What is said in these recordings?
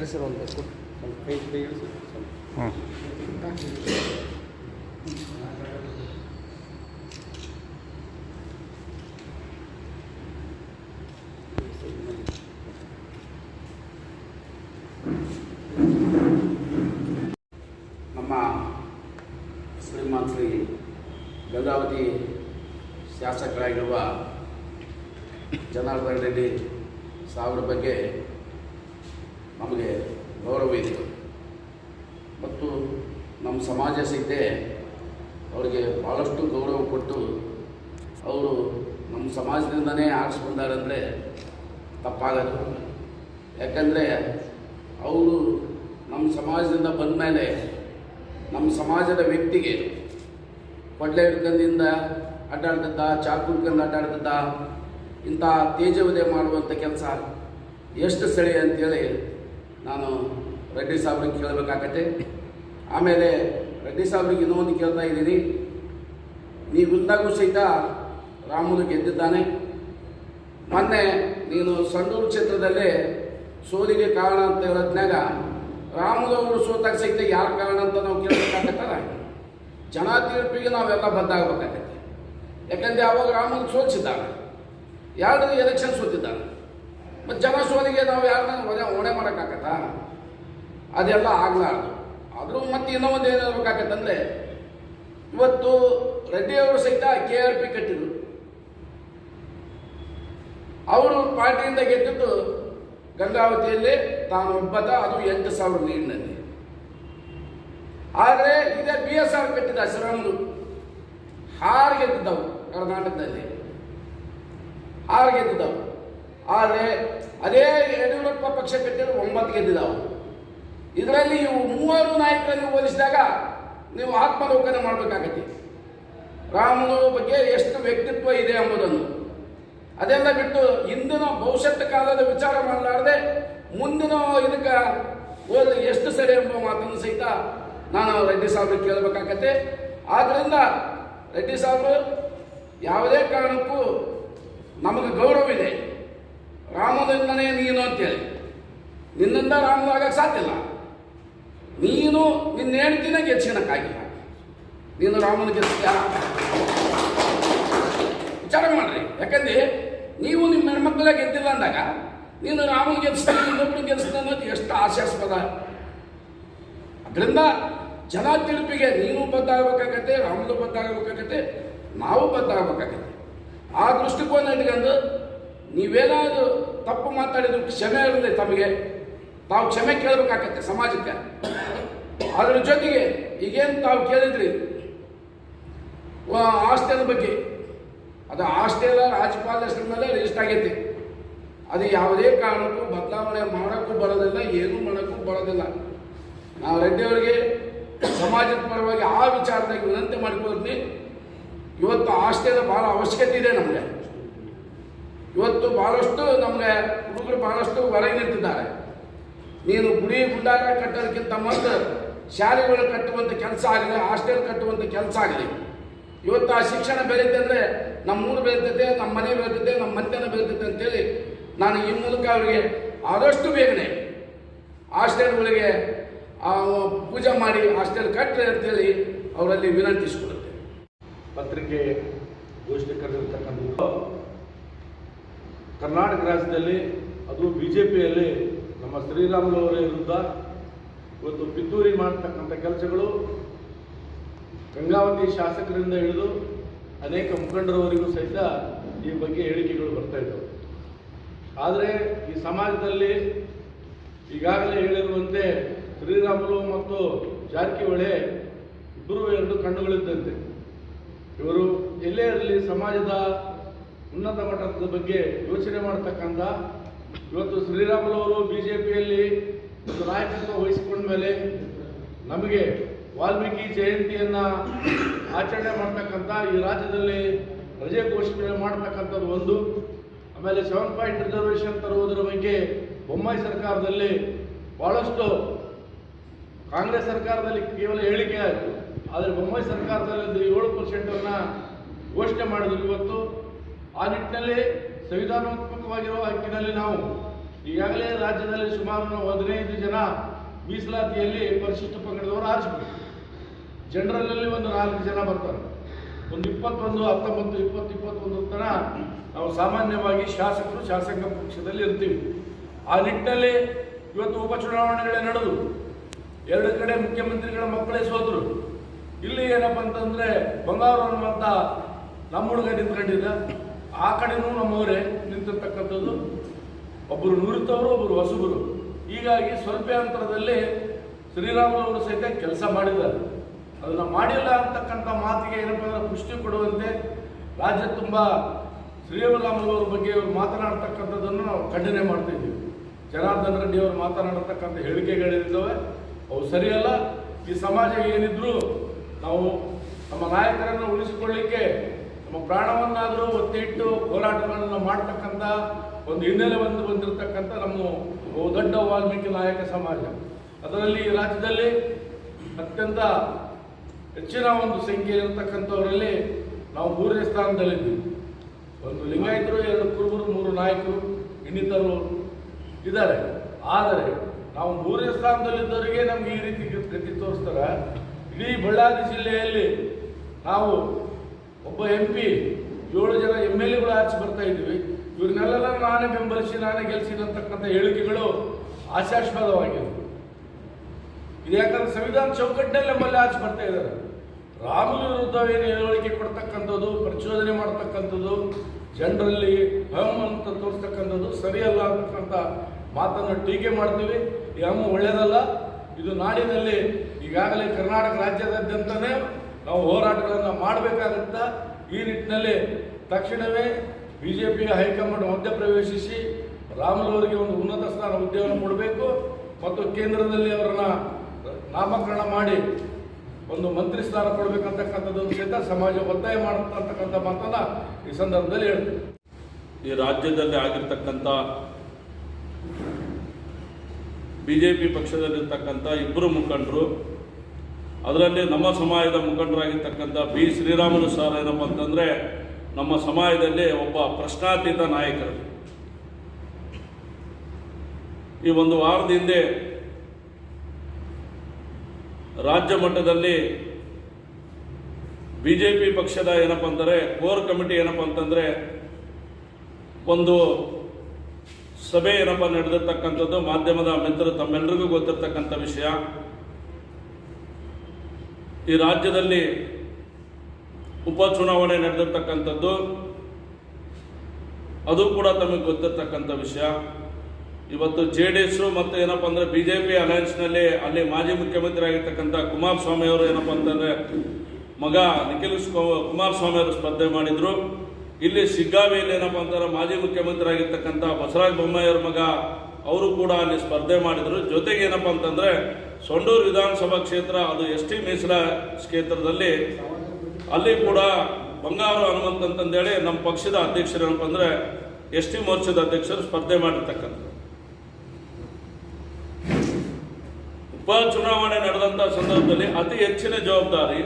ಸರಿ ಸರ್ ಒಂದು ಸ್ವಲ್ಪ ಕೈ ಕೈ ಇಳಿಸಿ ಸ್ವಲ್ಪ. ನಮ್ಮ ಶ್ರೀಮಾನ್ ಶ್ರೀ ಗಂಗಾವತಿ ಶಾಸಕರಾಗಿರುವ ಜನಾರ್ದನ್ ರೆಡ್ಡಿ ಸಾವಿರ ಬಗ್ಗೆ ನಮಗೆ ಗೌರವ ಇದೆ. ಮತ್ತು ನಮ್ಮ ಸಮಾಜ ಸಹಿತ ಅವರಿಗೆ ಭಾಳಷ್ಟು ಗೌರವ ಕೊಟ್ಟು ಅವರು ನಮ್ಮ ಸಮಾಜದಿಂದನೇ ಆರಿಸಿ ಬಂದಾರಂದರೆ ತಪ್ಪಾಗಲ್ಲ ಯಾಕಂದರೆ ಅವರು ನಮ್ಮ ಸಮಾಜದಿಂದ ಬಂದ ಮೇಲೆ ನಮ್ಮ ಸಮಾಜದ ವ್ಯಕ್ತಿಗೆ ಕೊಡ್ಲೆ ಹಿಡ್ಕಂದಿಂದ ಅಡ್ಡಾಡ್ತಿದ್ದ, ಚಾಕು ಹಿಡ್ಕಂದು ಅಡ್ಡಾಡ್ತಿದ್ದ ಇಂಥ ತೇಜವದೆ ಮಾಡುವಂಥ ಕೆಲಸ ಎಷ್ಟು ಸರಿ ಅಂತೇಳಿ ನಾನು ರೆಡ್ಡಿ ಸಾಹೇಬ್ರಿಗೆ ಕೇಳಬೇಕಾಗತ್ತೆ. ಆಮೇಲೆ ರೆಡ್ಡಿ ಸಾಹೇಬ್ರಿಗೆ ಒಂದು ಕೇಳ್ತಾ ಇದ್ದೀನಿ. ನೀವಿಲ್ದಾಗೂ ಸಹಿತ ರಾಮುಲು ಗೆದ್ದಿದ್ದಾನೆ. ಮೊನ್ನೆ ನೀನು ಸಂಡೂರು ಕ್ಷೇತ್ರದಲ್ಲಿ ಸೋಲಿಗೆ ಕಾರಣ ಅಂತ ಹೇಳದ್ನಾಗ ರಾಮುಲು ಅವರು ಸೋತಾಗ ಸಹಿತ ಯಾರು ಕಾರಣ ಅಂತ ನಾವು ಕೇಳಬೇಕಾಗತ್ತಲ್ಲ ಜನ ತೀರ್ಪಿಗೆ ನಾವೆಲ್ಲ ಬದ್ದಾಗಬೇಕಾಗತ್ತೆ ಯಾಕಂದರೆ ಅವಾಗ ರಾಮುಲು ಸೋಲಿಸಿದ್ದಾನೆ. ಯಾರು ಎಲೆಕ್ಷನ್ ಸೋತಿದ್ದಾನೆ? ಮತ್ತು ಜನ ಸೋಲಿಗೆ ನಾವು ಯಾರನ್ನ ಹೊಣೆ ಹೊಣೆ ಮಾಡೋಕ್ಕಾಗತ್ತಾ? ಅದೆಲ್ಲ ಆಗಲಾರ್ದು. ಆದರೂ ಮತ್ತೆ ಇನ್ನೂ ಒಂದು ಏನು ಹೇಳ್ಬೇಕಾಗತ್ತಂದ್ರೆ ಇವತ್ತು ರೆಡ್ಡಿ ಅವರು ಸಹಿತ ಕೆ ಆರ್ ಪಿ ಕಟ್ಟಿದ್ರು. ಅವರು ಪಾರ್ಟಿಯಿಂದ ಗೆದ್ದಿದ್ದು ಗಂಗಾವತಿಯಲ್ಲಿ ತಾನು ಒಬ್ಬದ, ಅದು ಎಂಟು ಸಾವಿರ ನೀರಿನಲ್ಲಿ ಆದರೆ ಇದೇ ಬಿ ಎಸ್ ಆರ್ ಕಟ್ಟಿದ ಶರಣರು ಹಾರು ಗೆದ್ದಿದ್ದವು ಕರ್ನಾಟಕದಲ್ಲಿ. ಹಾರು ಗೆದ್ದಿದ್ದವು. ಆದರೆ ಅದೇ ಯಡಿಯೂರಪ್ಪ ಪಕ್ಷ ಕಟ್ಟಿದ್ರು ಒಂಬತ್ತು ಗೆದ್ದಿದ್ದಾವೆ ಇದರಲ್ಲಿ ಇವು ಮೂವರು ನಾಯಕರನ್ನು ಹೋಲಿಸಿದಾಗ ನೀವು ಆತ್ಮಲೋಕನ ಮಾಡಬೇಕಾಗತ್ತೆ. ರಾಮನ ಬಗ್ಗೆ ಎಷ್ಟು ವ್ಯಕ್ತಿತ್ವ ಇದೆ ಎಂಬುದನ್ನು. ಅದೆಲ್ಲ ಬಿಟ್ಟು ಇಂದಿನ ಭವಿಷ್ಯತ್ ಕಾಲದ ವಿಚಾರ ಮಾಡಲಾರದೆ ಮುಂದಿನ ಇದಕ್ಕೆ ಹೋದ್ರೆ ಎಷ್ಟು ಸರಿ ಎಂಬ ಮಾತನ್ನು ಸಹಿತ ನಾನು ರೆಡ್ಡಿ ಸಾಹೇಬ್ರಿಗೆ ಕೇಳಬೇಕಾಗತ್ತೆ. ಆದ್ದರಿಂದ ರೆಡ್ಡಿ ಸಾಹೇಬರು ಯಾವುದೇ ಕಾರಣಕ್ಕೂ ನಮಗೆ ಗೌರವ ಇದೆ ರಾಮನಿಂದನೇ ನೀನು ಅಂತೇಳಿ. ನಿನ್ನಿಂದ ರಾಮನು ಆಗಕ್ಕೆ ಸಾಧ್ಯ ಇಲ್ಲ. ನೀನು ನಿನ್ನ ಹೇಳ್ತಿನ ಗೆಚ್ಚಿನಕ್ಕಾಗಿಲ್ಲ. ನೀನು ರಾಮನ ಗೆಲ್ಸ್ತೀಯ? ವಿಚಾರ ಮಾಡ್ರಿ. ಯಾಕಂದ್ರೆ ನೀವು ನಿಮ್ಮ ಹೆಣ್ಮಕ್ಳ ಗೆದ್ದಿಲ್ಲ ಅಂದಾಗ ನೀನು ರಾಮನ ಗೆಲ್ಸ್ತಾನೆ ಇನ್ನೊಬ್ರು ಗೆಲ್ಸ್ತಾನೆ ಅನ್ನೋದು ಎಷ್ಟು ಹಾಸ್ಯಾಸ್ಪದ. ಅದರಿಂದ ಜನ ತಿಳುಪಿಗೆ ನೀನು ಬದ್ದಾಗಬೇಕಾಗತ್ತೆ ರಾಮನು ಬದ್ದಾಗಬೇಕಾಗತ್ತೆ ನಾವು ಬದ್ದಾಗಬೇಕಾಗತ್ತೆ ಆ ದೃಷ್ಟಿಕೋನ ಇಟ್ಕೊಂಡು ನೀವೇನಾದರೂ ತಪ್ಪು ಮಾತಾಡಿದ್ರು ಕ್ಷಮೆ ಇರಲಿ ತಮಗೆ, ತಾವು ಕ್ಷಮೆ ಕೇಳಬೇಕಾಗತ್ತೆ ಸಮಾಜಕ್ಕೆ. ಅದರ ಜೊತೆಗೆ ಈಗೇನು ತಾವು ಕೇಳಿದ್ರಿ? ಹಾಸ್ಟೆಲ್ ಬಗ್ಗೆ. ಅದು ಹಾಸ್ಟೆಲ್ ರಾಜ್ಯಪಾಲ ಹೆಸರು ಮೇಲೆ ರಿಜಿಸ್ಟ್ ಆಗೈತಿ. ಅದು ಯಾವುದೇ ಕಾರಣಕ್ಕೂ ಬದಲಾವಣೆ ಮಾಡೋಕ್ಕೂ ಬರೋದಿಲ್ಲ, ಏನೂ ಮಾಡೋಕ್ಕೂ ಬರೋದಿಲ್ಲ. ನಾವು ರೆಡ್ಡಿಯವರಿಗೆ ಸಮಾಜದ ಪರವಾಗಿ ಆ ವಿಚಾರದಾಗ ವಿನಂತಿ ಮಾಡ್ಕೊಳ್ತೀನಿ. ಇವತ್ತು ಹಾಸ್ಟೆಲ್ ಭಾಳ ಅವಶ್ಯಕತೆ ಇದೆ ನಮಗೆ. ಇವತ್ತು ಭಾಳಷ್ಟು ನಮಗೆ ಹುಡುಗರು ಭಾಳಷ್ಟು ಹೊರಗೆ ನಿಂತಿದ್ದಾರೆ ನೀನು ಗುಡಿ ಗುಂಡಾರ ಕಟ್ಟೋದಕ್ಕಿಂತ ಮೊದಲು ಶಾಲೆಗಳು ಕಟ್ಟುವಂಥ ಕೆಲಸ ಆಗಲಿ, ಹಾಸ್ಟೆಲ್ ಕಟ್ಟುವಂಥ ಕೆಲಸ ಆಗಲಿ. ಇವತ್ತು ಆ ಶಿಕ್ಷಣ ಬೆಳೀತೆ ಅಂದರೆ ನಮ್ಮ ಊರು ಬೆಳೀತೈತೆ, ನಮ್ಮ ಮನೆ ಬೆಳೀತೈತೆ, ನಮ್ಮ ಮಂತ್ಯನ ಬೆಳೀತೈತೆ ಅಂತೇಳಿ ನಾನು ಈ ಮೂಲಕ ಅವರಿಗೆ ಆದಷ್ಟು ಬೇಗನೆ ಹಾಸ್ಟೆಲ್ಗಳಿಗೆ ಪೂಜೆ ಮಾಡಿ ಹಾಸ್ಟೆಲ್ ಕಟ್ಟರೆ ಅಂತೇಳಿ ಅವರಲ್ಲಿ ವಿನಂತಿಸಿಕೊಳ್ಳುತ್ತೆ ಪತ್ರಿಕೆ ಘೋಷಣೆ ಕರೆದಿರ್ತಕ್ಕಂಥದ್ದು ಕರ್ನಾಟಕ ರಾಜ್ಯದಲ್ಲಿ, ಅದು ಬಿ ಜೆ ಪಿಯಲ್ಲಿ ನಮ್ಮ ಶ್ರೀರಾಮುಲು ಅವರ ವಿರುದ್ಧ ಇವತ್ತು ಪಿತ್ತೂರಿ ಮಾಡತಕ್ಕಂಥ ಕೆಲಸಗಳು ಗಂಗಾವತಿ ಶಾಸಕರಿಂದ ಹಿಡಿದು ಅನೇಕ ಮುಖಂಡರವರಿಗೂ ಸಹಿತ ಈ ಬಗ್ಗೆ ಹೇಳಿಕೆಗಳು ಬರ್ತಾ ಇದ್ದವು. ಆದರೆ ಈ ಸಮಾಜದಲ್ಲಿ ಈಗಾಗಲೇ ಹೇಳಿರುವಂತೆ ಶ್ರೀರಾಮುಲು ಮತ್ತು ಜಾರಕಿಹೊಳೆ ಇಬ್ಬರು ಎರಡು ಕಣ್ಣುಗಳಿದ್ದಂತೆ ಇವರು ಎಲ್ಲೇ ಇರಲಿ, ಸಮಾಜದ ಉನ್ನತ ಮಟ್ಟದ ಬಗ್ಗೆ ಯೋಚನೆ ಮಾಡತಕ್ಕಂಥ ಇವತ್ತು ಶ್ರೀರಾಮುಲು ಅವರು ಬಿ ಜೆ ಪಿಯಲ್ಲಿ ಒಂದು ನಾಯಕತ್ವ ವಹಿಸಿಕೊಂಡ ಮೇಲೆ ನಮಗೆ ವಾಲ್ಮೀಕಿ ಜಯಂತಿಯನ್ನು ಆಚರಣೆ ಮಾಡ್ತಕ್ಕಂಥ ಈ ರಾಜ್ಯದಲ್ಲಿ ರಜೆ ಘೋಷಣೆ ಮಾಡ್ತಕ್ಕಂಥದ್ದು ಒಂದು. ಆಮೇಲೆ ಸೆವೆನ್ ಪಾಯಿಂಟ್ ರಿಸರ್ವೇಷನ್ ತರುವುದರ ಬಗ್ಗೆ ಬೊಮ್ಮಾಯಿ ಸರ್ಕಾರದಲ್ಲಿ ಭಾಳಷ್ಟು ಕಾಂಗ್ರೆಸ್ ಸರ್ಕಾರದಲ್ಲಿ ಕೇವಲ ಹೇಳಿಕೆ ಆಯಿತು. ಆದರೆ ಬೊಮ್ಮಾಯಿ ಸರ್ಕಾರದಲ್ಲಿ ಏಳು ಪರ್ಸೆಂಟನ್ನು ಘೋಷಣೆ ಮಾಡಿದ್ರು ಇವತ್ತು. ಆ ನಿಟ್ಟಿನಲ್ಲಿ ಸಂವಿಧಾನಾತ್ಮಕವಾಗಿರುವ ಹಕ್ಕಿನಲ್ಲಿ ನಾವು ಈಗಾಗಲೇ ರಾಜ್ಯದಲ್ಲಿ ಸುಮಾರು ಹದಿನೈದು ಜನ ಮೀಸಲಾತಿಯಲ್ಲಿ ಪರಿಶಿಷ್ಟ ಪಂಗಡದವರು ಆರಿಸಬೇಕು. ಜನರಲ್ನಲ್ಲಿ ಒಂದು ನಾಲ್ಕು ಜನ ಬರ್ತಾರೆ. ಒಂದು ಇಪ್ಪತ್ತೊಂದು, ಹತ್ತೊಂಬತ್ತು, ಇಪ್ಪತ್ತು, ಇಪ್ಪತ್ತೊಂದು ತನ ನಾವು ಸಾಮಾನ್ಯವಾಗಿ ಶಾಸಕರು ಶಾಸಕ ಪಕ್ಷದಲ್ಲಿ ಇರ್ತೀವಿ. ಆ ನಿಟ್ಟಿನಲ್ಲಿ ಇವತ್ತು ಉಪಚುನಾವಣೆಗಳೇ ನಡೆದು ಎರಡು ಕಡೆ ಮುಖ್ಯಮಂತ್ರಿಗಳ ಮಕ್ಕಳೇ ಸೋತರು. ಇಲ್ಲಿ ಏನಪ್ಪ ಅಂತಂದ್ರೆ ಬಂಗಾರು ಹನುಮಂತ ನಮ್ಮ ಹುಡುಗ ನಿಂತ್ಕೊಂಡಿದ್ದ. ಆ ಕಡೆನೂ ನಮ್ಮವರೇ ನಿಂತಿರ್ತಕ್ಕಂಥದ್ದು. ಒಬ್ಬರು ನುರಿತವರು ಒಬ್ಬರು ಹೊಸಬರು. ಹೀಗಾಗಿ ಸ್ವಲ್ಪ ಅಂತರದಲ್ಲಿ ಶ್ರೀರಾಮುಲು ಅವರು ಸಹಿತ ಕೆಲಸ ಮಾಡಿದ್ದಾರೆ. ಅದನ್ನು ಮಾಡಿಲ್ಲ ಅಂತಕ್ಕಂಥ ಮಾತಿಗೆ ಏನಪ್ಪ ಅಂದ್ರೆ ಪುಷ್ಟಿ ಕೊಡುವಂತೆ ರಾಜ್ಯ ತುಂಬ ಶ್ರೀರಾಮುಲು ಬಗ್ಗೆ ಇವರು ಮಾತನಾಡ್ತಕ್ಕಂಥದ್ದನ್ನು ನಾವು ಖಂಡನೆ ಮಾಡ್ತಿದ್ದೀವಿ ಜನಾರ್ದನ್ ರೆಡ್ಡಿ ಅವರು ಮಾತನಾಡತಕ್ಕಂಥ ಹೇಳಿಕೆಗಳಿರ್ತವೆ. ಅವು ಸರಿಯಲ್ಲ. ಈ ಸಮಾಜ ಏನಿದ್ರು ನಾವು ನಮ್ಮ ನಾಯಕರನ್ನು ಉಳಿಸಿಕೊಳ್ಳಿಕ್ಕೆ ನಮ್ಮ ಪ್ರಾಣವನ್ನಾದರೂ ಒತ್ತಿಟ್ಟು ಹೋರಾಟಗಳನ್ನು ಮಾಡ್ತಕ್ಕಂಥ ಒಂದು ಹಿನ್ನೆಲೆ ಬಂದು ಬಂದಿರತಕ್ಕಂಥ ನಮ್ಮ ದೊಡ್ಡ ವಾಲ್ಮೀಕಿ ನಾಯಕ ಸಮಾಜ. ಅದರಲ್ಲಿ ರಾಜ್ಯದಲ್ಲಿ ಅತ್ಯಂತ ಹೆಚ್ಚಿನ ಒಂದು ಸಂಖ್ಯೆ ಇರತಕ್ಕಂಥವರಲ್ಲಿ ನಾವು ಮೂರನೇ ಸ್ಥಾನದಲ್ಲಿದ್ದೀವಿ. ಒಂದು ಲಿಂಗಾಯತರು, ಎರಡು ಕುರುಬರು, ಮೂರು ನಾಯಕರು ಇನ್ನಿತರರು ಇದ್ದಾರೆ. ಆದರೆ ನಾವು ಮೂರನೇ ಸ್ಥಾನದಲ್ಲಿದ್ದವರಿಗೆ ನಮ್ಗೆ ಈ ರೀತಿ ಗತಿ ತೋರಿಸ್ತಾರೆ. ಇಡೀ ಬಳ್ಳಾರಿ ಜಿಲ್ಲೆಯಲ್ಲಿ ನಾವು ಒಬ್ಬ ಎಂ ಪಿ ಏಳು ಜನ ಎಂ ಎಲ್ ಎಗಳು ಆಚೆ ಬರ್ತಾ ಇದ್ದೀವಿ ಇವ್ರನ್ನೆಲ್ಲ ನಾನೇ ಬೆಂಬಲಿಸಿ, ನಾನೇ ಗೆಲ್ಸಿದ ಅಂತಕ್ಕಂಥ ಹೇಳಿಕೆಗಳು ಆಶಾಸ್ಪದವಾಗಿವೆ ಇದು ಯಾಕಂದ್ರೆ ಸಂವಿಧಾನ ಚೌಕಟ್ಟಿನಲ್ಲಿ ನಮ್ಮಲ್ಲಿ ಆಚೆ ಬರ್ತಾ ಇದ್ದಾರೆ. ರಾಮನ ವಿರುದ್ಧ ಏನು ಹೇಳಿಕೆ ಕೊಡ್ತಕ್ಕಂಥದ್ದು, ಪ್ರಚೋದನೆ ಮಾಡ್ತಕ್ಕಂಥದ್ದು, ಜನರಲ್ಲಿ ಅಂತ ತೋರಿಸ್ತಕ್ಕಂಥದ್ದು ಸರಿಯಲ್ಲ ಅಂತಕ್ಕಂಥ ಮಾತನ್ನು ಟೀಕೆ ಮಾಡ್ತೀವಿ. ಈ ಒಳ್ಳೆಯದಲ್ಲ ಇದು ನಾಡಿನಲ್ಲಿ ಈಗಾಗಲೇ ಕರ್ನಾಟಕ ರಾಜ್ಯದಾದ್ಯಂತನೇ ನಾವು ಹೋರಾಟಗಳನ್ನು ಮಾಡಬೇಕಾಗುತ್ತ ಈ ನಿಟ್ಟಿನಲ್ಲಿ ತಕ್ಷಣವೇ ಬಿ ಜೆ ಪಿಯ ಹೈಕಮಾಂಡ್ ಮಧ್ಯಪ್ರವೇಶಿಸಿ ರಾಮುಲು ಅವರಿಗೆ ಒಂದು ಉನ್ನತ ಸ್ಥಾನ ಹುದ್ದೆಯನ್ನು ಕೊಡಬೇಕು ಮತ್ತು ಕೇಂದ್ರದಲ್ಲಿ ಅವರನ್ನ ನಾಮಕರಣ ಮಾಡಿ ಒಂದು ಮಂತ್ರಿ ಸ್ಥಾನ ಕೊಡಬೇಕಂತಕ್ಕಂಥದ್ದನ್ನು ಸಹಿತ ಸಮಾಜ ಒತ್ತಾಯ ಮಾಡತಕ್ಕಂಥ ಮಾತನ್ನ ಈ ಸಂದರ್ಭದಲ್ಲಿ ಹೇಳ್ತೀವಿ ಈ ರಾಜ್ಯದಲ್ಲಿ ಆಗಿರ್ತಕ್ಕಂಥ ಬಿ ಜೆ ಪಿ ಪಕ್ಷದಲ್ಲಿರ್ತಕ್ಕಂಥ ಇಬ್ಬರು ಮುಖಂಡರು ಅದರಲ್ಲಿ ನಮ್ಮ ಸಮಾಜದ ಮುಖಂಡರಾಗಿರ್ತಕ್ಕಂಥ ಬಿ ಶ್ರೀರಾಮುಲು ಸರ್ ಏನಪ್ಪ ಅಂತಂದರೆ, ನಮ್ಮ ಸಮಾಜದಲ್ಲಿ ಒಬ್ಬ ಪ್ರಶ್ನಾತೀತ ನಾಯಕರು. ಈ ಒಂದು ವಾರದ ಹಿಂದೆ ರಾಜ್ಯ ಮಟ್ಟದಲ್ಲಿ ಬಿ ಜೆ ಪಿ ಪಕ್ಷದ ಏನಪ್ಪ ಅಂದರೆ, ಕೋರ್ ಕಮಿಟಿ ಏನಪ್ಪ ಅಂತಂದರೆ, ಒಂದು ಸಭೆ ಏನಪ್ಪ ನಡೆದಿರ್ತಕ್ಕಂಥದ್ದು, ಮಾಧ್ಯಮದ ಮಿತ್ರರು ತಮ್ಮೆಲ್ಲರಿಗೂ ಗೊತ್ತಿರ್ತಕ್ಕಂಥ ವಿಷಯ. ಈ ರಾಜ್ಯದಲ್ಲಿ ಉಪಚುನಾವಣೆ ನಡೆದಿರ್ತಕ್ಕಂಥದ್ದು, ಅದು ಕೂಡ ತಮಗೆ ಗೊತ್ತಿರ್ತಕ್ಕಂಥ ವಿಷಯ. ಇವತ್ತು ಜೆ ಡಿ ಎಸ್ ಮತ್ತು ಏನಪ್ಪ ಅಂದರೆ ಬಿ ಜೆ ಪಿ ಅಲಯನ್ಸ್ನಲ್ಲಿ ಅಲ್ಲಿ ಮಾಜಿ ಮುಖ್ಯಮಂತ್ರಿ ಆಗಿರ್ತಕ್ಕಂಥ ಕುಮಾರಸ್ವಾಮಿ ಅವರು ಏನಪ್ಪ ಅಂತಂದರೆ ಮಗ ನಿಖಿಲ್ ಕುಮಾರಸ್ವಾಮಿ ಅವರು ಸ್ಪರ್ಧೆ ಮಾಡಿದರು. ಇಲ್ಲಿ ಸಿಗ್ಗಾವಿಯಲ್ಲಿ ಏನಪ್ಪ ಅಂತಾರೆ ಮಾಜಿ ಮುಖ್ಯಮಂತ್ರಿ ಆಗಿರ್ತಕ್ಕಂಥ ಬಸವರಾಜ ಬೊಮ್ಮಾಯಿಯವ್ರ ಮಗ, ಅವರು ಕೂಡ ಅಲ್ಲಿ ಸ್ಪರ್ಧೆ ಮಾಡಿದರು. ಜೊತೆಗೆ ಏನಪ್ಪ ಅಂತಂದರೆ ಸೊಂಡೂರು ವಿಧಾನಸಭಾ ಕ್ಷೇತ್ರ, ಅದು ಎಸ್ ಟಿ ಮೀಸಲ ಕ್ಷೇತ್ರದಲ್ಲಿ, ಅಲ್ಲಿ ಕೂಡ ಬಂಗಾರು ಹನುಮಂತ್ ಅಂತಂದೇಳಿ ನಮ್ಮ ಪಕ್ಷದ ಅಧ್ಯಕ್ಷರು ಏನಪ್ಪ ಅಂದರೆ ಎಸ್ ಟಿ ಮೋರ್ಚಾದ ಅಧ್ಯಕ್ಷರು ಸ್ಪರ್ಧೆ ಮಾಡಿರ್ತಕ್ಕಂಥ ಉಪ ಚುನಾವಣೆ ನಡೆದಂಥ ಸಂದರ್ಭದಲ್ಲಿ ಅತಿ ಹೆಚ್ಚಿನ ಜವಾಬ್ದಾರಿ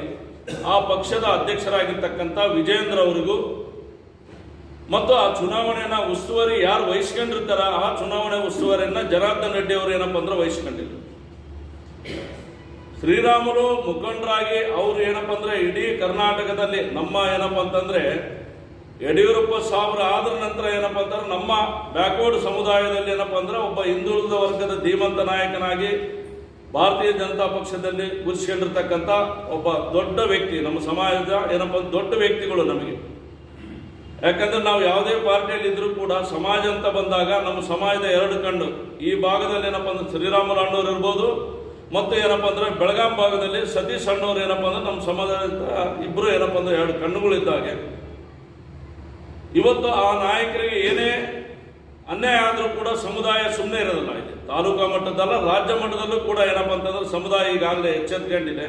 ಆ ಪಕ್ಷದ ಅಧ್ಯಕ್ಷರಾಗಿರ್ತಕ್ಕಂಥ ವಿಜೇಂದ್ರ ಅವರಿಗೂ. ಮತ್ತು ಆ ಚುನಾವಣೆಯನ್ನು ಉಸ್ತುವಾರಿ ಯಾರು ವಹಿಸ್ಕೊಂಡಿರ್ತಾರ ಆ ಚುನಾವಣೆ ಉಸ್ತುವಾರಿಯನ್ನು ಜನಾರ್ದನ್ ರೆಡ್ಡಿ ಅವರು ಏನಪ್ಪ ಅಂದ್ರೆ ವಹಿಸ್ಕೊಂಡಿದ್ರು. ಶ್ರೀರಾಮುಲು ಮುಖಂಡರಾಗಿ ಅವರು ಏನಪ್ಪ ಅಂದ್ರೆ ಇಡೀ ಕರ್ನಾಟಕದಲ್ಲಿ ನಮ್ಮ ಏನಪ್ಪ ಅಂತಂದ್ರೆ ಯಡಿಯೂರಪ್ಪ ಸಾವಿರ ಆದ ನಂತರ ಏನಪ್ಪ ಅಂತಂದ್ರೆ ನಮ್ಮ ಬ್ಯಾಕ್ವರ್ಡ್ ಸಮುದಾಯದಲ್ಲಿ ಏನಪ್ಪ ಅಂದ್ರೆ ಒಬ್ಬ ಹಿಂದುಳಿದ ವರ್ಗದ ಧೀಮಂತ ನಾಯಕನಾಗಿ ಭಾರತೀಯ ಜನತಾ ಪಕ್ಷದಲ್ಲಿ ಗುರುತಿಸ್ಕೊಂಡಿರ್ತಕ್ಕಂಥ ಒಬ್ಬ ದೊಡ್ಡ ವ್ಯಕ್ತಿ, ನಮ್ಮ ಸಮಾಜದ ಏನಪ್ಪ ದೊಡ್ಡ ವ್ಯಕ್ತಿಗಳು ನಮಗೆ. ಯಾಕಂದ್ರೆ ನಾವು ಯಾವುದೇ ಪಾರ್ಟಿಯಲ್ಲಿ ಇದ್ರೂ ಕೂಡ ಸಮಾಜ ಅಂತ ಬಂದಾಗ ನಮ್ಮ ಸಮಾಜದ ಎರಡು ಕಣ್ಣು. ಈ ಭಾಗದಲ್ಲಿ ಏನಪ್ಪ ಅಂದ್ರೆ ಶ್ರೀರಾಮುಲು ಅಣ್ಣವ್ರು ಇರ್ಬೋದು ಮತ್ತು ಏನಪ್ಪ ಅಂದ್ರೆ ಬೆಳಗಾಂ ಭಾಗದಲ್ಲಿ ಸತೀಶ್ ಅಣ್ಣವ್ರು ಏನಪ್ಪ ಅಂದ್ರೆ ನಮ್ಮ ಸಮಾಜದ ಇಬ್ಬರು ಏನಪ್ಪ ಅಂದ್ರೆ ಎರಡು ಕಣ್ಣುಗಳಿದ್ದಾಗೆ ಇವತ್ತು ಆ ನಾಯಕರಿಗೆ ಏನೇ ಅನ್ಯಾಯ ಆದರೂ ಕೂಡ ಸಮುದಾಯ ಸುಮ್ಮನೆ ಇರೋದಿಲ್ಲ ಇದೆ ತಾಲೂಕಾ ಮಟ್ಟದಲ್ಲ, ರಾಜ್ಯ ಮಟ್ಟದಲ್ಲೂ ಕೂಡ ಏನಪ್ಪ ಅಂತಂದ್ರೆ ಸಮುದಾಯ ಈಗಾಗಲೇ ಎಚ್ಚೆತ್ಕೊಂಡಿದೆ.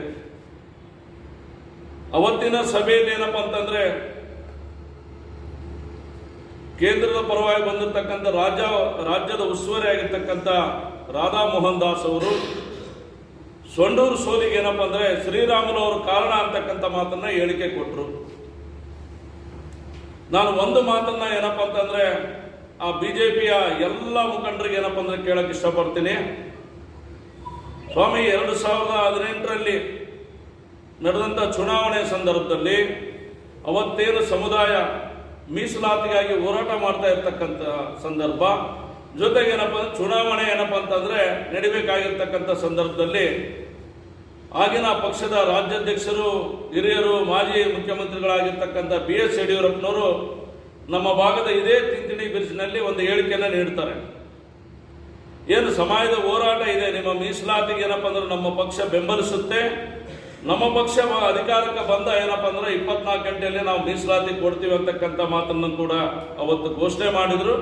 ಅವತ್ತಿನ ಸಭೆಯಲ್ಲಿ ಏನಪ್ಪ ಅಂತಂದ್ರೆ ಕೇಂದ್ರದ ಪರವಾಗಿ ಬಂದಿರತಕ್ಕಂಥ ರಾಜ್ಯ, ರಾಜ್ಯದ ಉಸ್ತುವಾರಿ ಆಗಿರ್ತಕ್ಕಂಥ ರಾಧಾ ಮೋಹನ್ ದಾಸ್ ಅವರು ಸೊಂಡೂರು ಸೋಲಿಗೆ ಏನಪ್ಪ ಅಂದ್ರೆ ಶ್ರೀರಾಮುಲು ಕಾರಣ ಅಂತಕ್ಕಂಥ ಮಾತನ್ನ ಹೇಳಿಕೆ ಕೊಟ್ಟರು ನಾನು ಒಂದು ಮಾತನ್ನ ಏನಪ್ಪ ಅಂತಂದ್ರೆ ಆ ಬಿಜೆಪಿಯ ಎಲ್ಲ ಮುಖಂಡರಿಗೆ ಏನಪ್ಪ ಅಂದ್ರೆ ಕೇಳಕ್ ಇಷ್ಟಪಡ್ತೀನಿ. ಸ್ವಾಮಿ, ಎರಡು ಸಾವಿರದ ಹದಿನೆಂಟರಲ್ಲಿ ನಡೆದಂಥ ಚುನಾವಣೆ ಸಂದರ್ಭದಲ್ಲಿ ಅವತ್ತೇನು ಸಮುದಾಯ ಮೀಸಲಾತಿಗಾಗಿ ಹೋರಾಟ ಮಾಡ್ತಾ ಇರ್ತಕ್ಕಂಥ ಸಂದರ್ಭ, ಜೊತೆಗೆ ಏನಪ್ಪ ಚುನಾವಣೆ ಏನಪ್ಪ ಅಂತಂದ್ರೆ ನಡಿಬೇಕಾಗಿರ್ತಕ್ಕಂಥ ಸಂದರ್ಭದಲ್ಲಿ ಆಗಿನ ಪಕ್ಷದ ರಾಜ್ಯಾಧ್ಯಕ್ಷರು, ಹಿರಿಯರು, ಮಾಜಿ ಮುಖ್ಯಮಂತ್ರಿಗಳಾಗಿರ್ತಕ್ಕಂಥ ಬಿ ಎಸ್ ಯಡಿಯೂರಪ್ಪನವರು ನಮ್ಮ ಭಾಗದ ಇದೇ ತಿಂತಿಣಿ ಬಿರುಸಿನಲ್ಲಿ ಒಂದು ಹೇಳಿಕೆಯನ್ನು ನೀಡ್ತಾರೆ. ಏನು ಸಮಾಜದ ಹೋರಾಟ ಇದೆ, ನಿಮ್ಮ ಮೀಸಲಾತಿಗೆ ಏನಪ್ಪ ಅಂದ್ರೆ ನಮ್ಮ ಪಕ್ಷ ಬೆಂಬಲಿಸುತ್ತೆ. ನಮ್ಮ ಪಕ್ಷ ಅಧಿಕಾರಕ್ಕೆ ಬಂದ ಏನಪ್ಪ ಅಂದ್ರೆ ಇಪ್ಪತ್ನಾಲ್ಕು ಗಂಟೆಯಲ್ಲಿ ನಾವು ಮೀಸಲಾತಿ ಕೊಡ್ತೀವಿ ಅಂತಕ್ಕಂಥ ಮಾತನ್ನು ಕೂಡ ಅವತ್ತು ಘೋಷಣೆ ಮಾಡಿದ್ರು.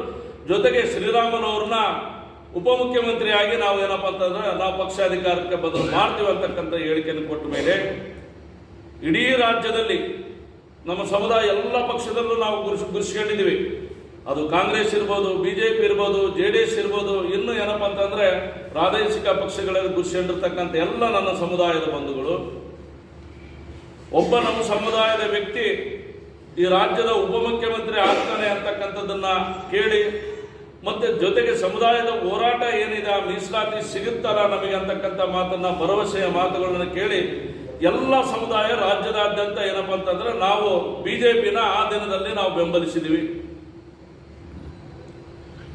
ಜೊತೆಗೆ ಶ್ರೀರಾಮನವ್ರನ್ನ ಉಪಮುಖ್ಯಮಂತ್ರಿಯಾಗಿ ನಾವು ಏನಪ್ಪ ಅಂತಂದ್ರೆ ನಾವು ಪಕ್ಷ ಅಧಿಕಾರಕ್ಕೆ ಬದಲು ಮಾಡ್ತೀವಿ ಅಂತಕ್ಕಂಥ ಹೇಳಿಕೆಯನ್ನು ಕೊಟ್ಟ ಮೇಲೆ ಇಡೀ ರಾಜ್ಯದಲ್ಲಿ ನಮ್ಮ ಸಮುದಾಯ ಎಲ್ಲ ಪಕ್ಷದಲ್ಲೂ ನಾವು ಗುರುಸ್, ಗುರುಸ್ಕೊಂಡಿದ್ದೀವಿ. ಅದು ಕಾಂಗ್ರೆಸ್ ಇರ್ಬೋದು, ಬಿಜೆಪಿ ಇರ್ಬೋದು, ಜೆ ಡಿ ಎಸ್ ಇರ್ಬೋದು, ಇನ್ನು ಏನಪ್ಪ ಅಂತಂದ್ರೆ ಪ್ರಾದೇಶಿಕ ಪಕ್ಷಗಳಲ್ಲಿ ಗುರುಸ್ಕೊಂಡಿರ್ತಕ್ಕಂಥ ಎಲ್ಲ ನನ್ನ ಸಮುದಾಯದ ಬಂಧುಗಳು. ಒಬ್ಬ ನಮ್ಮ ಸಮುದಾಯದ ವ್ಯಕ್ತಿ ಈ ರಾಜ್ಯದ ಉಪಮುಖ್ಯಮಂತ್ರಿ ಆಗ್ತಾನೆ ಅಂತಕ್ಕಂಥದ್ದನ್ನ ಕೇಳಿ ಮತ್ತೆ ಜೊತೆಗೆ ಸಮುದಾಯದ ಹೋರಾಟ ಏನಿದೆ, ಆ ಮೀಸಲಾತಿ ಸಿಗುತ್ತಲ್ಲ ನಮಗೆ ಅಂತಕ್ಕಂಥ ಮಾತನ್ನ, ಭರವಸೆಯ ಮಾತುಗಳನ್ನು ಕೇಳಿ ಎಲ್ಲ ಸಮುದಾಯ ರಾಜ್ಯದಾದ್ಯಂತ ಏನಪ್ಪ ಅಂತಂದ್ರೆ ನಾವು ಬಿಜೆಪಿನ ಆ ದಿನದಲ್ಲಿ ನಾವು ಬೆಂಬಲಿಸಿದ್ದೀವಿ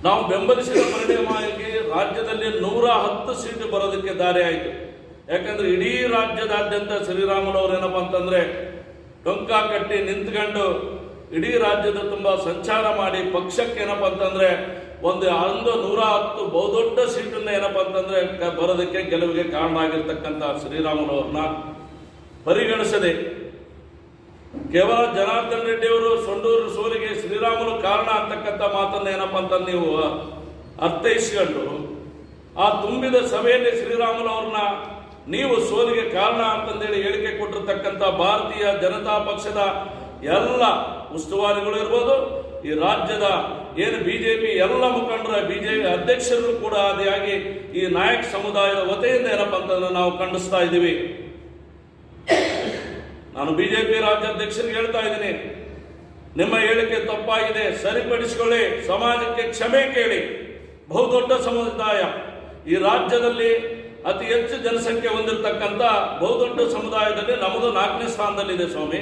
ನಾವು ಬೆಂಬಲಿಸಿದ ಪರಿಣಾಮವಾಗಿ ರಾಜ್ಯದಲ್ಲಿ ನೂರ ಹತ್ತು ಸೀಟು ಬರೋದಕ್ಕೆ ದಾರಿ ಆಯಿತು. ಯಾಕಂದ್ರೆ ಇಡೀ ರಾಜ್ಯದಾದ್ಯಂತ ಶ್ರೀರಾಮುಲವ್ರು ಏನಪ್ಪ ಅಂತಂದ್ರೆ ಟೊಂಕ ಕಟ್ಟಿ ನಿಂತ್ಕೊಂಡು ಇಡೀ ರಾಜ್ಯದ ತುಂಬ ಸಂಚಾರ ಮಾಡಿ ಪಕ್ಷಕ್ಕೆ ಏನಪ್ಪ ಅಂತಂದ್ರೆ ಒಂದು ಒಂದು ನೂರ ಹತ್ತು ಬಹುದೊಡ್ಡ ಸೀಟನ್ನ ಏನಪ್ಪ ಅಂತಂದ್ರೆ ಬರೋದಕ್ಕೆ ಗೆಲುವಿಗೆ ಕಾರಣ ಆಗಿರ್ತಕ್ಕಂಥ ಶ್ರೀರಾಮುಲವ್ರನ್ನ ಪರಿಗಣಿಸದೆ ಕೇವಲ ಜನಾರ್ದನ್ ರೆಡ್ಡಿ ಅವರು ಸೊಂಡೂರು ಸೋಲಿಗೆ ಶ್ರೀರಾಮುಲು ಕಾರಣ ಅಂತಕ್ಕಂಥ ಮಾತನ್ನ ಏನಪ್ಪ ಅಂತ ನೀವು ಅರ್ಥೈಸಿಕೊಂಡು ಆ ತುಂಬಿದ ಸಭೆಯಲ್ಲಿ ಶ್ರೀರಾಮುಲು ಅವ್ರನ್ನ ನೀವು ಸೋಲಿಗೆ ಕಾರಣ ಅಂತಂದೇಳಿ ಹೇಳಿಕೆ ಕೊಟ್ಟಿರ್ತಕ್ಕಂಥ ಭಾರತೀಯ ಜನತಾ ಪಕ್ಷದ ಎಲ್ಲ ಉಸ್ತುವಾರಿಗಳು ಇರ್ಬೋದು, ಈ ರಾಜ್ಯದ ಏನು ಬಿಜೆಪಿ ಎಲ್ಲ ಮುಖಂಡರ ಬಿಜೆಪಿ ಅಧ್ಯಕ್ಷರು ಕೂಡ ಆದಿಯಾಗಿ ಈ ನಾಯಕ್ ಸಮುದಾಯದ ವತಿಯಿಂದ ಏನಪ್ಪ ಅಂತಂದ್ರೆ ನಾವು ಖಂಡಿಸ್ತಾ ಇದ್ದೀವಿ. ನಾನು ಬಿಜೆಪಿ ರಾಜ್ಯಾಧ್ಯಕ್ಷರಿಗೆ ಹೇಳ್ತಾ ಇದ್ದೀನಿ. ನಿಮ್ಮ ಹೇಳಿಕೆ ತಪ್ಪಾಗಿದೆ. ಸರಿಪಡಿಸಿಕೊಳ್ಳಿ. ಸಮಾಜಕ್ಕೆ ಕ್ಷಮೆ ಕೇಳಿ. ಬಹುದೊಡ್ಡ ಸಮುದಾಯ. ಈ ರಾಜ್ಯದಲ್ಲಿ ಅತಿ ಹೆಚ್ಚು ಜನಸಂಖ್ಯೆ ಹೊಂದಿರತಕ್ಕಂಥ ಬಹುದೊಡ್ಡ ಸಮುದಾಯದಲ್ಲಿ ನಮ್ಮದು ನಾಲ್ಕನೇ ಸ್ಥಾನದಲ್ಲಿದೆ ಸ್ವಾಮಿ.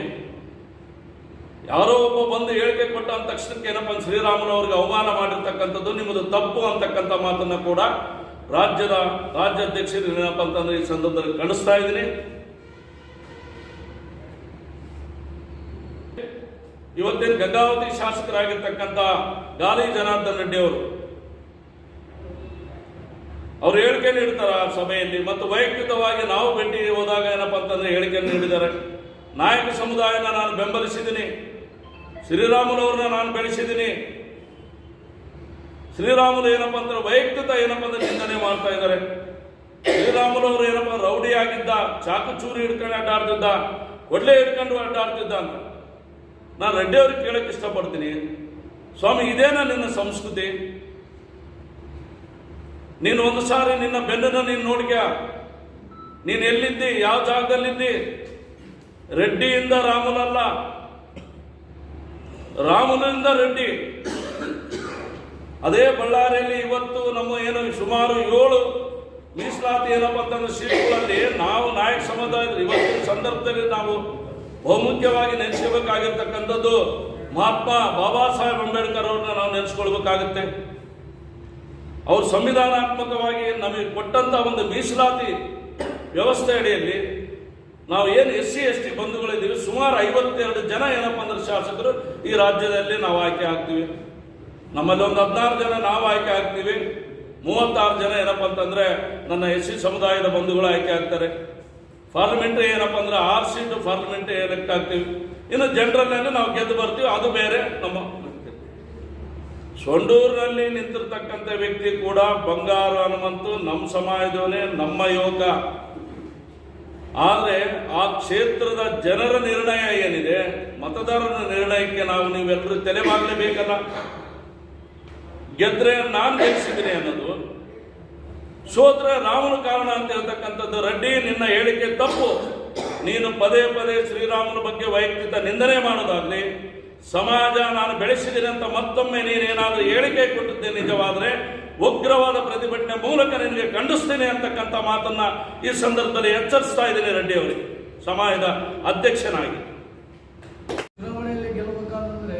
ಯಾರೋ ಒಬ್ಬ ಬಂದು ಹೇಳಿಕೆ ಕೊಟ್ಟ ಅಂದ ತಕ್ಷಣಕ್ಕೆ ಏನಪ್ಪ ಶ್ರೀರಾಮನ್ ಶ್ರೀರಾಮುಲವ್ರಿಗೆ ಅವಮಾನ ಮಾಡಿರ್ತಕ್ಕಂಥದ್ದು, ನಿಮ್ಮದು ತಪ್ಪು ಅಂತಕ್ಕಂಥ ಮಾತನ್ನ ಕೂಡ ರಾಜ್ಯದ ರಾಜ್ಯಾಧ್ಯಕ್ಷರು ಏನಪ್ಪ ಅಂತಂದ್ರೆ ಈ ಸಂದರ್ಭದಲ್ಲಿ ಕಳಿಸ್ತಾ ಇದ್ದೀನಿ. ಇವತ್ತಿನ ಗಂಗಾವತಿ ಶಾಸಕರಾಗಿರ್ತಕ್ಕಂಥ ಗಾಲಿ ಜನಾರ್ದನ್ ರೆಡ್ಡಿ ಅವರು. ಅವ್ರು ಹೇಳಿಕೆ ನೀಡ್ತಾರೆ ಆ ಸಭೆಯಲ್ಲಿ ಮತ್ತು ವೈಯಕ್ತಿಕವಾಗಿ ನಾವು ಭೇಟಿ ಹೋದಾಗ ಏನಪ್ಪ ಅಂತಂದ್ರೆ ಹೇಳಿಕೆ ನೀಡಿದ್ದಾರೆ. ನಾಯಕ ಸಮುದಾಯನ ನಾನು ಬೆಂಬಲಿಸಿದ್ದೀನಿ. ಶ್ರೀರಾಮುಲವ್ರನ್ನ ನಾನು ಬೆಳೆಸಿದ್ದೀನಿ. ಶ್ರೀರಾಮುಲು ಏನಪ್ಪ ಅಂದ್ರೆ ವೈಯಕ್ತಿಕ ಏನಪ್ಪ ಅಂದ್ರೆ ನಿಂದನೆ ಮಾಡ್ತಾ ಇದ್ದಾರೆ. ಶ್ರೀರಾಮನವರು ಏನಪ್ಪ ರೌಡಿ ಆಗಿದ್ದ, ಚಾಕು ಚೂರಿ ಹಿಡ್ಕೊಂಡು ಅಡ್ಡಾಡ್ತಿದ್ದ ಕೊಡ್ಲೆ ಹಿಡ್ಕೊಂಡು ಅಡ್ಡಾಡ್ತಿದ್ದ ಅಂತ. ನಾನು ರೆಡ್ಡಿ ಅವ್ರಿಗೆ ಕೇಳಕ್ಕೆ ಇಷ್ಟಪಡ್ತೀನಿ. ಸ್ವಾಮಿ, ಇದೇನಾ ನಿನ್ನ ಸಂಸ್ಕೃತಿ? ನೀನು ಒಂದು ಸಾರಿ ನಿನ್ನ ಬೆನ್ನನ್ನ ನೀನು ನೋಡ್ಕ ನೀನು ಎಲ್ಲಿದ್ದಿ? ಯಾವ ಜಾಗದಲ್ಲಿದ್ದಿ? ರೆಡ್ಡಿಯಿಂದ ರಾಮುಲಲ್ಲ. ರಾಮುಲಿಂದ ರೆಡ್ಡಿ. ಅದೇ ಬಳ್ಳಾರಿಯಲ್ಲಿ ಇವತ್ತು ನಮ್ಮ ಏನು ಸುಮಾರು ಏಳು ಮೀಸಲಾತಿ ಏನಪ್ಪ ಅಂತಂದ್ರೆ ಸೀಟುಗಳಲ್ಲಿ ನಾವು ನಾಯಕ ಸಮುದಾಯದ ಇವತ್ತಿನ ಸಂದರ್ಭದಲ್ಲಿ ನಾವು ಬಹುಮುಖ್ಯವಾಗಿ ನೆನೆಸಬೇಕಾಗಿರ್ತಕ್ಕಂಥದ್ದು ಮಹಾತ್ಮ ಬಾಬಾ ಸಾಹೇಬ್ ಅಂಬೇಡ್ಕರ್ ಅವ್ರನ್ನ ನಾವು ನೆನೆಸ್ಕೊಳ್ಬೇಕಾಗುತ್ತೆ. ಅವರು ಸಂವಿಧಾನಾತ್ಮಕವಾಗಿ ನಮಗೆ ಕೊಟ್ಟಂತ ಒಂದು ಮೀಸಲಾತಿ ವ್ಯವಸ್ಥೆ ಅಡಿಯಲ್ಲಿ ನಾವು ಏನು ಎಸ್ ಸಿ, ಎಸ್ ಟಿ ಬಂಧುಗಳಿದ್ದೀವಿ ಸುಮಾರು ಐವತ್ತೆರಡು ಜನ ಏನಪ್ಪ ಅಂದ್ರೆ ಶಾಸಕರು ಈ ರಾಜ್ಯದಲ್ಲಿ ನಾವು ಆಯ್ಕೆ ಆಗ್ತೀವಿ. ನಮ್ಮಲ್ಲಿ ಒಂದು ಹದಿನಾರು ಜನ ನಾವು ಆಯ್ಕೆ ಆಗ್ತೀವಿ. ಮೂವತ್ತಾರು ಜನ ಏನಪ್ಪ ಅಂತಂದ್ರೆ ನನ್ನ ಎಸ್ ಸಿ ಸಮುದಾಯದ ಬಂಧುಗಳು ಆಯ್ಕೆ ಆಗ್ತಾರೆ. ಪಾರ್ಲಿಮೆಂಟ್ರಿ ಏನಪ್ಪ ಅಂದ್ರೆ ಆರು ಸೀಟು ಪಾರ್ಲಿಮೆಂಟ್ರಿ ಎಲೆಕ್ಟ್ ಆಗ್ತೀವಿ. ಇನ್ನು ಜನರಲ್ನಲ್ಲಿ ನಾವು ಗೆದ್ದು ಬರ್ತೀವಿ, ಅದು ಬೇರೆ. ನಮ್ಮ ಸೊಂಡೂರಿನಲ್ಲಿ ನಿಂತಿರ್ತಕ್ಕಂಥ ವ್ಯಕ್ತಿ ಕೂಡ ಬಂಗಾರ ಹನುಮಂತು, ನಮ್ಮ ಸಮಾಜದವನೇ, ನಮ್ಮ ಯುವಕ. ಆದರೆ ಆ ಕ್ಷೇತ್ರದ ಜನರ ನಿರ್ಣಯ ಏನಿದೆ? ಮತದಾರರ ನಿರ್ಣಯಕ್ಕೆ ನಾವು ನೀವೆಲ್ಲರೂ ತಲೆಬಾಗಲೇಬೇಕಲ್ಲ ಗೆದ್ರೆ ನಾನು ಗೆಲ್ಲಿಸಿದ್ದೀನಿ ಅನ್ನೋದು. ಸೋತ್ರ ರಾಮನ ಕಾರಣ ಅಂತ ಹೇಳ್ತಕ್ಕಂಥದ್ದು ರೆಡ್ಡಿ, ನಿನ್ನ ಹೇಳಿಕೆ ತಪ್ಪು. ನೀನು ಪದೇ ಪದೇ ಶ್ರೀರಾಮನ ಬಗ್ಗೆ ವೈಯಕ್ತಿಕ ನಿಂದನೆ ಮಾಡೋದಾಗ್ಲಿ, ಸಮಾಜ ನಾನು ಬೆಳೆಸಿದ್ದೀನಿ ಅಂತ ಮತ್ತೊಮ್ಮೆ ನೀನೇನಾದರೂ ಹೇಳಿಕೆ ಕೊಟ್ಟಿದ್ದೆ ನಿಜವಾದರೆ ಉಗ್ರವಾದ ಪ್ರತಿಭಟನೆ ಮೂಲಕ ನಿನಗೆ ಖಂಡಿಸ್ತೇನೆ ಅಂತಕ್ಕಂಥ ಮಾತನ್ನ ಈ ಸಂದರ್ಭದಲ್ಲಿ ಎಚ್ಚರಿಸ್ತಾ ಇದ್ದೇನೆ ರೆಡ್ಡಿ ಅವರಿಗೆ ಸಮಾಜದ ಅಧ್ಯಕ್ಷನಾಗಿ. ಚುನಾವಣೆಯಲ್ಲಿ ಗೆಲ್ಲಬೇಕಾದ್ರೆ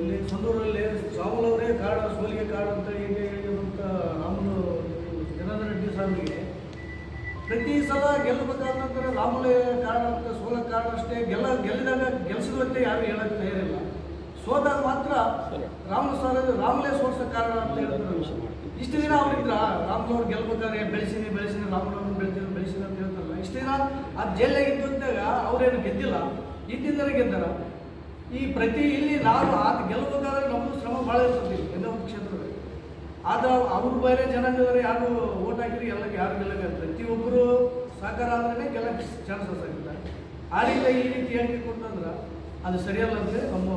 ಇಲ್ಲಿ ಸಂದೂರಲ್ಲಿ ರಾಹುಲ್ ಕಾರಣ, ಸೋಲಿಗೆ ಕಾರಣ ಅಂತ ಈಗ ಹೇಳಿರುವಂಥ ರಾಮುಲು ಜನಾರ್ದನ ರೆಡ್ಡಿ ಸಾಹೇಬರಿಗೆ. ಪ್ರತಿ ಸಲ ಗೆಲ್ಲಬೇಕಾದ ನಂತರ ರಾಮುಲೇ ಕಾರಣ ಅಂತ ಸೋಲಕ್ಕೆ ಕಾರಣ ಅಷ್ಟೇ. ಗೆಲ್ಲ, ಗೆಲ್ಲಿದಾಗ ಗೆಲ್ಸಿದಂತೆ ಯಾರು ಹೇಳಕ್ಕೆ ತಯಾರಿಲ್ಲ. ಸೋತಾಗ ಮಾತ್ರ ರಾಮನ ಸರ್ ರಾಮುಲೇ ಸೋಲ್ಸ ಕಾರಣ ಅಂತ ಹೇಳ್ತಾರೆ. ಇಷ್ಟು ದಿನ ಅವರಿದ್ರ, ರಾಮನವ್ರು ಗೆಲ್ಬೇಕಾದ್ರೆ ಬೆಳೆಸಿನಿ ಬೆಳೆಸಿನಿ, ರಾಮನವ್ರನ್ನ ಅವ್ರನ್ನ ಬೆಳೆಸಿನಿ ಬೆಳೆಸಿನಿ ಅಂತ ಹೇಳ್ತಾರಲ್ಲ. ಇಷ್ಟು ದಿನ ಆ ಜೈಲಾಗ ಇದ್ದಾಗ ಅವ್ರೇನು ಗೆದ್ದಿಲ್ಲ. ಇದ್ದಿಂದಲೇ ಗೆದ್ದಾರ. ಈ ಪ್ರತಿ ಇಲ್ಲಿ ನಾವು ಆತ ಗೆಲ್ಲಬೇಕಾದ್ರೆ ನಮ್ಮದು ಶ್ರಮ ಭಾಳ ಇರ್ತದೆ ಎಲ್ಲ ಕ್ಷೇತ್ರದಲ್ಲಿ ಆದ್ರೆ ಅವ್ರ ಬೇರೆ ಜನಾಂಗದವರು ಯಾರು ಓಟ್ ಹಾಕಿರಿ ಎಲ್ಲ ಯಾರು ಗೆಲ್ಲಕ್ಕೆ ಪ್ರತಿಯೊಬ್ಬರು ಸಹಕಾರ ಆದ್ರೆ ಗೆಲ್ಲಕ್ಕೆ ಚಾನ್ಸಸ್ ಆಗುತ್ತೆ. ಆ ರೀತಿ ಈ ರೀತಿ ಹೇಳಿಕೆ ಅಂತಂದ್ರೆ ಅದು ಸರಿಯಲ್ಲ ಅಂದರೆ ನಮ್ಮ